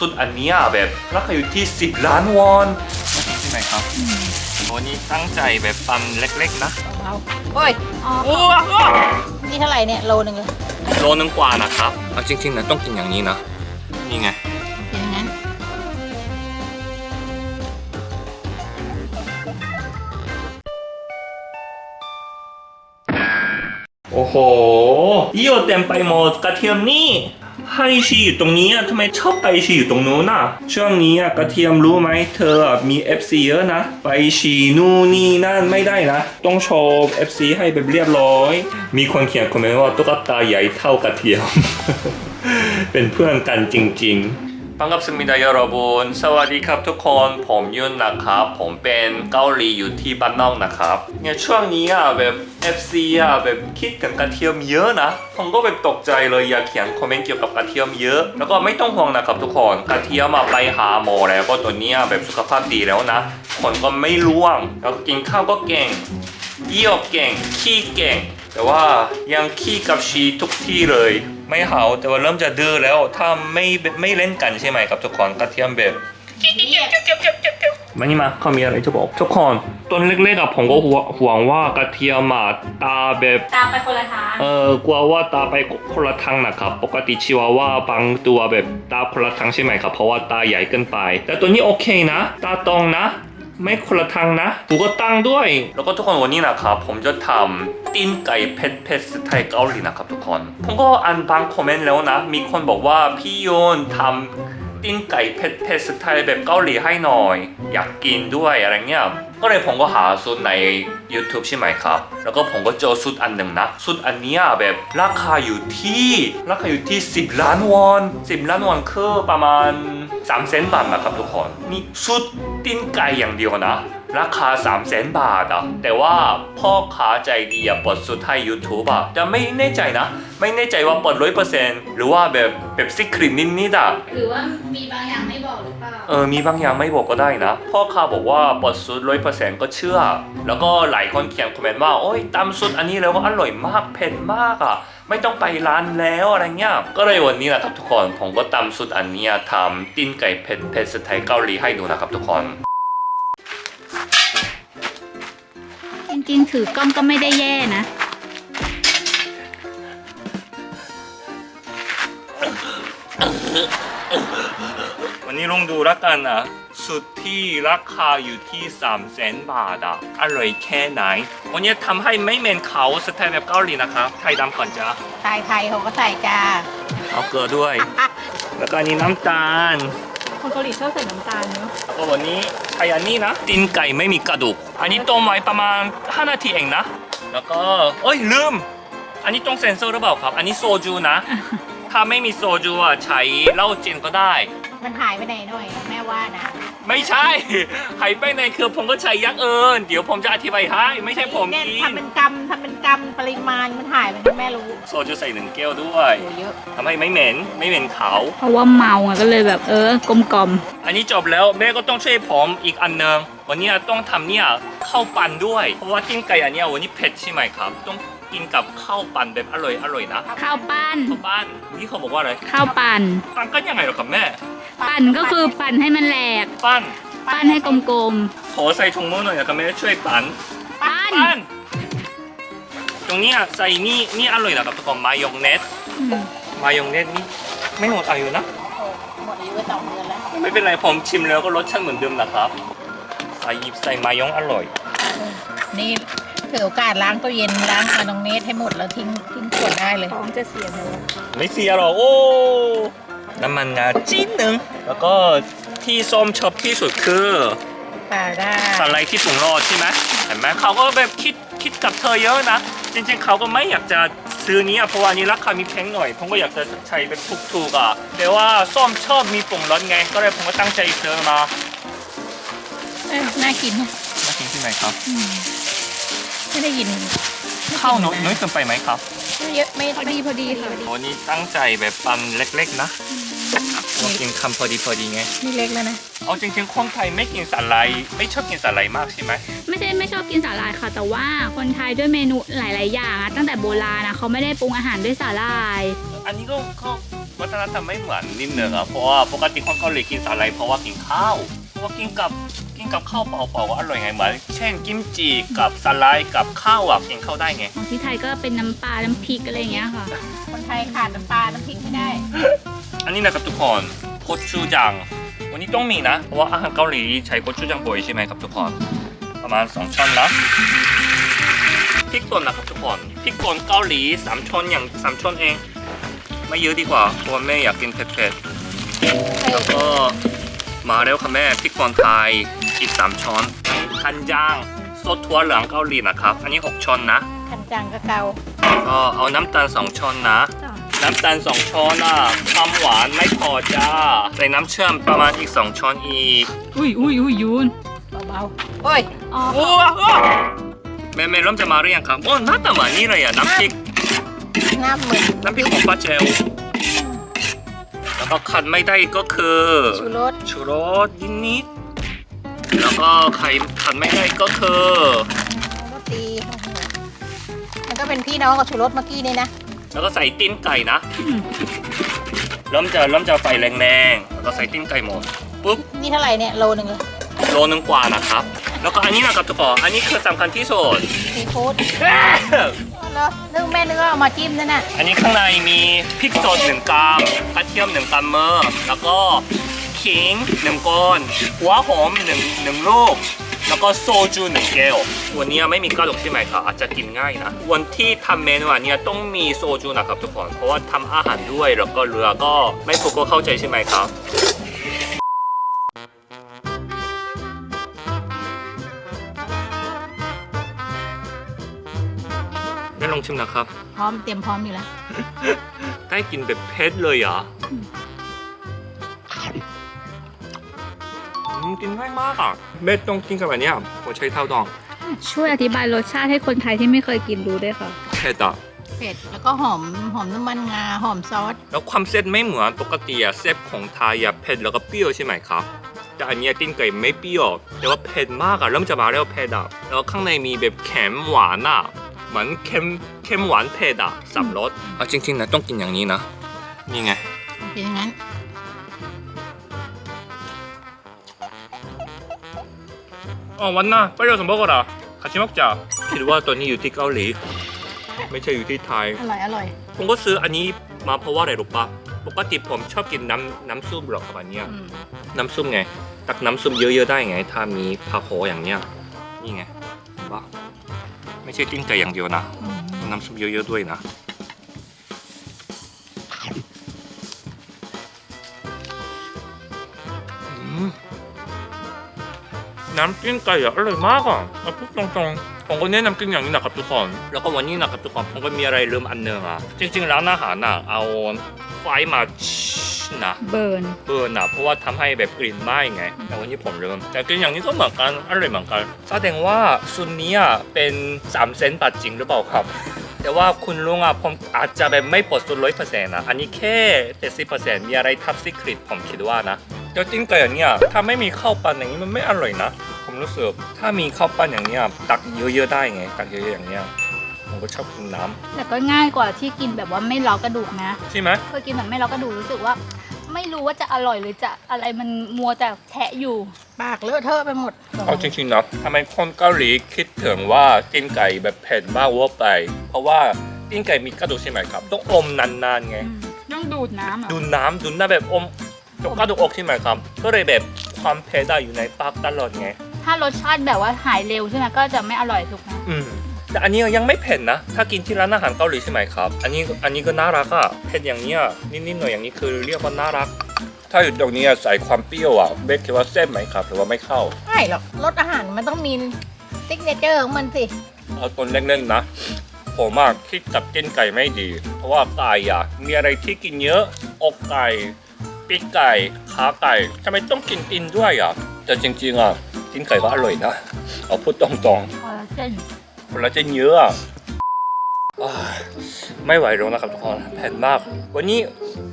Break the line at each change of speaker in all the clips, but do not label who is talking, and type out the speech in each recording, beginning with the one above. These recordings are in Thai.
สุดอันเนี้ยแบบราคาอยู่ที่ 10 ล้านวอนใช่ไหมครับวันนี้ตั้งใจแบบปันเล็กๆนะ
เอาโอ้ย
อ๋อ
โอ้โห
นี่เท่าไหร่เนี่ยโลหนึ่งเลย
โลนึงกว่านะครับเอาจริงๆนะต้องกินอย่างนี้นะนี่ไง
เป็นอย่างนั้น
โอ้โหเยี่ยวเต็มไปหมดกระเทียมนี่ ให้ชีอยู่ตรงนี้อะทำไมชอบไปชีอยู่ตรงนู้นน่ะ ช่วงนี้อะกระเทียมรู้ไหมเธออะมี FC เยอะนะ ไปชีนู่นนี่นั่นไม่ได้นะ ต้องโชว์ FC ให้แบบเรียบร้อย มีคนเขียนคอมเมนต์ว่าตุ๊กตาใหญ่เท่ากระเทียม เป็นเพื่อนกันจริง ๆ 반갑습니다 여러분สวัสดีครับทุกคนผมยุนนะครับ ผมเป็นเกาหลีอยู่ที่บ้านนอกนะครับเนี่ยช่วงนี้อ่ะแบบ FC อ่ะแบบคิดถึงกระเทียมเยอะนะ ผมก็แบบตกใจเลยอยากเขียนคอมเมนต์เกี่ยวกับกระเทียมเยอะ แล้วก็ไม่ต้องห่วงนะครับทุกคนกระเทียมมาไปหาหมอแล้วก็ตัวเนี้ยแบบสุขภาพดีแล้วนะคนก็ไม่ร่วง แล้วก็กินข้าวก็เก่ง เยี่ยวเก่ง ขี้เก่ง แต่ว่ายังขี้กับชีทุกที่เลย ไม่เห่าแต่ว่าเริ่มจะดื้อแล้ว ถ้าไม่ไม่เล่นกันใช่ไหมครับทุกคนกระเทียมแบบมานี่มาเขามีอะไรจะบอกทุกคนต้นเล็กๆอะผมก็ห่วงห่วงว่ากระเทียมอะตาแบบ
ตามไปคนละทาง
เออกลัวว่าตาไปคนละทางนะครับปกติชิวาว่าบางตัวแบบตาคนละทางใช่ไหมครับเพราะว่าตาใหญ่เกินไป แต่ตัวนี้โอเคนะ ตาตรงนะ ไม่คนละทางนะหูก็ตั้งด้วย แล้วก็ทุกคนวันนี้นะครับผมจะทำตีนไก่เผ็ดเผ็ดสไตล์เกาหลีนะครับทุกคนผมก็อ่านบางคอมเมนต์แล้วนะ มีคนบอกว่าพี่โยนทำตีนไก่เผ็ดเผ็ดสไตล์แบบเกาหลีให้หน่อย อยากกินด้วยอะไรเงี้ยก็เลยผมก็หาสูตรใน YouTube ใช่ไหมครับ แล้วก็ผมก็เจอสูตรอันหนึ่งนะสูตรอันนี้แบบราคาอยู่ที่ราคาอยู่ที่ 10 ล้านวอน 10 ล้านวอนคือประมาณ 3แสนบาทนะครับทุกคนนี่สูตรตีนไก่อย่างเดียวนะ ราคา 3 0 0แสนบาทอะแต่ว่าพ่อค้าใจดีอะเปิดสุดให้ YouTube อะแต่ไม่แน่ใจนะ ไม่แน่ใจว่าเปิดร้อยเปอร์เซ็นต์หรือว่าแบบแบบซิคริมนิดๆอะ
หรือว่ามีบางอย่างไม่บอกหรือ เปล่า
เออมีบางอย่างไม่บอกก็ได้นะ พ่อค้าบอกว่าเปิดสูตรร้อยเปอร์เซ็นต์ก็เชื่อ แล้วก็หลายคนเขียนคอมเมนต์ว่าโอ้ยตามสูตรอันนี้แล้วก็อร่อยมากเผ็ดมากอะไม่ต้องไปร้านแล้วอะไรเงี้ย ก็เลยวันนี้นะครับทุกคนผมก็ตามสูตรอันเนี้ยทำตีนไก่เผ็ดเผ็ดสไตล์เกาหลีให้ดูนะครับทุกคน
จริงๆ ถือกล้องก็ไม่ได้แย่นะ
วันนี้ลองดูแล้วกันนะสุดที่ราคาอยู่ที่3 0 0แสนบาทอะอร่อยแค่ไหน วันนี้ทำให้ไม่เหม็นเขาสไตล์แบบเกาหลีนะครับไทยดำก่อนจ้า
ไทยไทยเขาก็ใส่จ้า
เอาเกลือด้วย แล้วก็อันนี้น้ำตาล
คนเกาหลีชอบใส่น้ำตาลเนาะ
แล้วก็วันนี้ใช้อันนี้นะตีนไก่ไม่มีกระดูก อันนี้ต้มไว้ประมาณ 5 นาทีเองนะ แล้วก็เอ้ยลืม อันนี้ต้องเซ็นเซอร์หรือเปล่าครับ อันนี้โซจูนะ ถ้าไม่มีโซจูอะใช้เหล้าจีนก็ได้
มันหายไปไหนหน่อยแม่ว่านะ
ไม่ใช่ หายไปในคือผมก็ใช้อยักษ์เอิญเดี๋ยวผมจะอธิบายให้ไม่ใช่ผม
เนี่ย
กิ
ทำ
น
เป็นกำทำเป็นกำปริมาณมันหายไปแม่รู้
โซจูใส่หนึ่งแก้วด้วย
โอ้เยอะ
ทำให้ไม่เหม็นไม่เหม็นขาว
เพราะว่าเมาอะก็เลยแบบเออกลมกลม
อันนี้จบแล้วแม่ก็ต้องช่วยผมอีกอันหนึงวันนี้ต้องทำเนี่ยข้าวปั่นด้วย เพราะว่ากินไก่อันเนี้ยวันนี้เผ็ดใช่ไหมครับ ต้อง กินกับข้าวปั่นแบบอร่อยอร่อยนะ
ข้าวปั้น
ข้าวปั้นนี่เขาบอกว่าอะไร
ข้าวปั่น
ปั้นกันยังไงหรอครับแม่
ปั่นก็คือปั่นให้มันแหลก
ปั้น
ปั้นให้กลม
ขอใส่ถุงมือหน่อยนะครับแม่ช่วยปั่น
ๆ ปั้น
ปั้นตรงเนี้ยใส่นี่นี่อร่อยนะครับทุกคนมายองเนส
อืม
มายองเนสนี่ไม่หมดอายุนะ
หมดอายุไปสองเดือนแล้ว
ไม่เป็นไรผมชิมแล้วก็รสชาติเหมือนเดิมนะครับใส่หยิบใส่มายองอร่อย
นี่ถือโอกาสล้างตู้เย็นล้างมาตรงเนสให้หมดแล้วทิ้งทิ้งขวดได้เลย
ท้องจะเสียไหมวะ
ไม่เสียหรอกโอ้น้ำมันงาจิ้นหนึ่งแล้วก็ที่ส้มชอบที่สุดคือ
ปลาได้
สไลด์ที่ปรุงรสใช่ไหมเห็นไหมเขาก็แบบคิดคิดกับเธอเยอะนะ จริงๆเขาก็ไม่อยากจะซื้อนี้อะเพราะว่าอันนี้ราคามีแพงหน่อยผมก็อยากจะใช้เป็นถูกๆอะแต่ว่าส้มชอบมีปรุงรสไงก็เลยผมก็ตั้งใจซื้อมา
เอ้ยน่ากินนะ
น่ากินที่ไหนครับ
ไม่ได้ยิน
ข้าวน้อยน้อยเกินไปไหมครับ
เยอะไม่
พอดีพอดีค่ะ
วันนี้ตั้งใจแบบปันเล็กๆนะว่ากินคำพอดีพอดีไง
นี่เล็กแล้วนะ
เอาจริงๆคนไทยไม่กินสาหร่ายไม่ชอบกินสาหร่ายมากใช่ไหม
ไม่ใช่ไม่ชอบกินสาหร่ายค่ะ แต่ว่าคนไทยด้วยเมนูหลาย ๆ อย่างอะตั้งแต่โบราณนะเขาไม่ได้ปรุงอาหารด้วยสาหร่าย
อันนี้ก็ก็วัฒนธรรมไม่เหมือนนิดนึงอะเพราะว่าปกติคนเกาหลีกินอะไรเพราะว่ากินข้าวเพราะว่ากินกับ กินกับข้าวเปล่าๆก็อร่อยไงเหมือนเช่นกิมจิกับสไลด์กับข้าวอะกินข้าวได้ไง
ของที่ไทยก็เป็นน้ำปลา น้ำพริกอะไรอย่างเงี้ยค่ะ
คนไทยขาดน้ำปลา น้ำพริกไม่ได้
อันนี้นะครับทุกคนโคชูจัง วันนี้ต้องมีนะ เพราะว่าอาหารเกาหลีใช้โคชูจังบ่อยใช่ไหมครับทุกคนประมาณ2ช้อนนะพริกป่นนะครับทุกคนพริกป่นเกาหลี3ช้อนอย่าง3ช้อนเอง ไม่เยอะดีกว่าเพราะว่าแม่อยากกินเผ็ดๆแล้วก็มาแล้วค่ะแม่พริกป่นไทย อีก 3 ช้อนคันจางซดถั่วเหลืองเกาหลีนะครับ อันนี้ 6 ช้อนนะ
คันจังกะเกา
ก็เอาน้ำตาล 2 ช้อนนะ น้ำตาลสองช้อนอะความหวานไม่พอจ้า ใส่น้ำเชื่อมประมาณอีก 2 ช้อนอีก
อุ้ยอุ้ยอุ้ยยูน
เบาๆโอ้ย
อ๋อ
โอ้โหแม่แม่เริ่มจะมาหรือยังครับโอ้หน้าตาเหมือนนี่เลยอะน้ำพริก
น้ำเหมือน
น้ำพริกของป้าเจลแล้วก็ขัดไม่ได้ก็คือ
ชูรส
ชูรสนิดๆ แล้วก็ไข่ขัดไม่ได้ก็คือ
รสดีโอ้โหมันก็เป็นพี่น้องกับชูรสเมื่อกี้นี่นะ
แล้วก็ใส่ตีนไก่นะเริ่มจะเริ่มจะไฟแรงๆแล้วก็ใส่ตีนไก่หมดปุ๊บ
นี่เท่าไหร่เนี่ยโลหนึ่งเลย
โลนึงกว่านะครับ แล้วก็อันนี้นะครับทุกคนอันนี้คือสำคัญที่สุด
ซีฟู้ดแล้วนึกแม่นึกว่าเอามาจิ้มนั่นน่ะ
อันนี้ข้างในมีพริกสดหนึ่งกรัมกระเทียมหนึ่งกรัมเมอร์แล้วก็ ขิงหนึ่งก้อนหัวหอมหนึ่งหนึ่งลูกแล้วก็โซจูหนึ่งแก้ว วันนี้ไม่มีกระดูกใช่ไหมครับอาจจะกินง่ายนะ วันที่ทำเมนูอันเนี้ยต้องมีโซจูนะครับทุกคน เพราะว่าทำอาหารด้วยแล้วก็เรือก็ไม่ถูกก็เข้าใจใช่ไหมครับได้ลองชิมนะครับ
พร้อมเตรียมพร้อมอยู่แล้ว
ได้กินแบบเผ็ดเลยเหรอะ กินง่ายมากอะเม็ดต้องกินกับแบบเนี้ยหัวใช้เท้าดอง
ช่วยอธิบายรสชาติให้คนไทยที่ไม่เคยกินรู้ด้วยค่ะ
เผ็ดอะ
เผ็ดแล้วก็หอมหอมน้ำมันงาหอมซอส
แล้วความเส้นไม่เหมือนปกติอะเส้นของไทยอะเผ็ดแล้วก็เปรี้ยวใช่ไหมครับแต่อันเนี้ยติ้นไก่ไม่เปรี้ยวแต่ว่าเผ็ดมากอะเริ่มจะมาแล้วเผ็ดอะแล้วข้างในมีแบบเค็มหวานอะเหมือนเค็มเค็มหวานเผ็ดอะสับรสเอาจริงๆนะต้องกินอย่างนี้นะนี่ไง
เป็นอย่างนั้น
어 왔나? 빨리 와서 먹어라. 같이 먹자. คิดว่าตัวนี้อยู่ที่เกาหลี ไม่ใช่อยู่ที่ไทย
อร่อย อร่อย
ผมก็ซื้ออันนี้มาเพราะว่าอะไรรู้ปะปกติผมชอบกินน้ำน้ำซุปหรอกครับอันเนี้ย
อืม
น้ำซุปไง ตักน้ำซุปเยอะๆได้ไง ถ้ามีผักโขอย่างเนี้ย นี่ไงเห็นปะไม่ใช่ติ้งไก่อย่างเดียวนะ
อืม
น้ำซุปเยอะๆด้วยนะ น้ำจิ้มไก่อะอร่อยมากอะเอาพูดตรงๆผมก็แนะนำกินอย่างนี้นะครับทุกคน แล้วก็วันนี้นะครับทุกคนผมก็มีอะไรลืมอันหนึงอะจริงๆร้านอาหารอะเอาไฟมาชินะ
เบิร์น
เบิร์นอะเพราะว่าทำให้แบบกลิ่นไหม้ไง แต่วันนี้ผมลืมแต่กินอย่างนี้ก็เหมือนกันอร่อยเหมือนกันแสดงว่าซุนนี้อะเป็น3เซนต์บาทจริงหรือเปล่าครับ แต่ว่าคุณลุงอะผมอาจจะแบบไม่ปลดสุดร้อยเปอร์เซ็นต์นะอันนี้แค่เจ็ดสิบเปอร์เซ็นต์มีอะไรทับซิคริตผมคิดว่านะเดี๋ยวจิ้งไก่อย่างเนี้ยถ้าไม่มีข้าวปั้นอย่างนี้มันไม่อร่อยนะผม รู้สึกถ้ามีข้าวปั้นอย่างเนี้ยตักเยอะๆได้ไงตักเยอะๆอย่างเนี้ยผมก็ชอบกินน้
แต่ก็ง่ายกว่าที่กินแบบว่าไม่ล้อกระดูกนะำ
ใช่ไหม
เคยกินแบบไม่ล้อกระดูกรู้สึกว่า ไม่รู้ว่าจะอร่อยหรือจะอะไรมันมัวแต่แทะอยู่
ปากเลอะเทอะไปหมด
เอาจริงๆนะทำไมคนเกาหลีคิดถึงว่าตีนไก่แบบเผ็ดมากเว่าไป เพราะว่าตีนไก่มีกระดูกใช่ไหมครับ ต้องอมนานๆไง
ต้องดูดน้ำอะ
ดูน้ำดูน้ำแบบอมจกกระดูกอกใช่ไหมครับ ก็เลยแบบความเผ็ดได้อยู่ในปากตลอดไง
ถ้ารสชาติแบบว่าหายเร็วใช่ไหมก็จะไม่อร่อยถูกไหม
อืมแต่อันนี้ยังไม่เผ็ดนะ ถ้ากินที่ร้านอาหารเกาหลีใช่ไหมครับ อันนี้อันนี้ก็น่ารักอะเผ็ดอย่างเนี้ยนิดๆหน่อยอย่างนี้คือเรียกว่าน่ารัก ถ้าอยู่ตรงนี้ใส่ความเปรี้ยวอะเบคคิดว่าเส้นไหมครับ หรือว่าไม่เข้า
ไม่หรอกรสอาหารมันต้องมีติ๊กเนเจอร์ของมันสิ
เอาต้นเล่นๆนะ ผมอะคิดกับกินไก่ไม่ดี เพราะว่าไก่อะมีอะไรที่กินเยอะอกไก่ปีกไก่ขาไก่ทำไมต้องกินตีนด้วยอะแต่จริงๆอะ กินไก่ก็อร่อยนะ เอาพูดตรง
พอละเส้น
ๆคนละจะเยอะอะอ้ายไม่ไหวแล้วนะครับทุกคนเผ็ดมาก วันนี้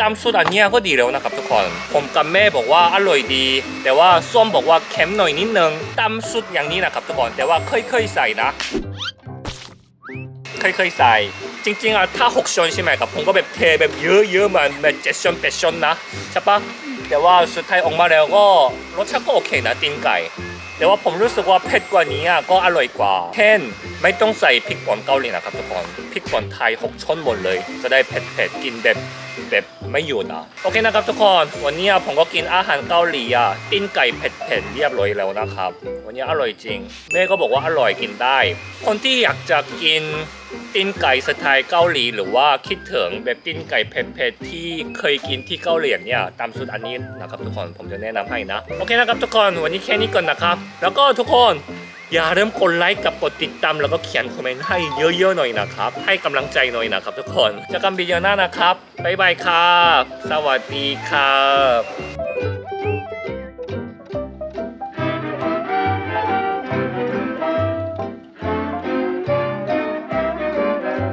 ตามสูตรอันเนี้ยก็ดีแล้วนะครับทุกคน ผมกับแม่บอกว่าอร่อยดี แต่ว่าส้มบอกว่าเค็มหน่อยนิดนึงตามสูตรอย่างนี้นะครับทุกคนแต่ว่าค่อยๆใส่นะ เคยๆใส่ จริงๆอะถ้า6ช้อนใช่ไหมครับผมก็แบบเทแบบเยอะๆมันแบบเจ็ดช้อนแปดช้อนนะใช่ปะแต่ว่าสุดท้ายออกมาแล้วก็รสชาติก็โอเคนะตีนไก่ แต่ว่าผมรู้สึกว่าเผ็ดกว่านี้อะก็อร่อยกว่าเช่นไม่ต้องใส่พริกป่นเกาหลีนะครับทุกคนพริกป่นไทย6ช้อนหมดเลย จะได้เผ็ดๆกินแบบแบบไม่หยุดนะโอเคนะครับทุกคนวันนี้ผมก็กินอาหารเกาหลีอะตีนไก่เผ็ดๆเรียบร้อยแล้วนะครับ วันนี้อร่อยจริงแม่ก็บอกว่าอร่อยกินได้ คนที่อยากจะกิน ตีนไก่สไตล์เกาหลี หรือว่าคิดถึงแบบตีนไก่เผ็ดๆที่เคยกินที่เกาหลีเนี่ยตามสูตรอันนี้นะครับทุกคนผมจะแนะนำให้นะ โอเคนะครับทุกคนวันนี้แค่นี้ก่อนนะครับ แล้วก็ทุกคนอย่าลืมกดไลค์กับกดติดตามแล้วก็เขียนคอมเมนต์ให้เยอะๆหน่อยนะครับ ให้กำลังใจหน่อยนะครับทุกคนจอกันวิดีโอหน้านะครับบ๊ายบายครับ สวัสดีครับ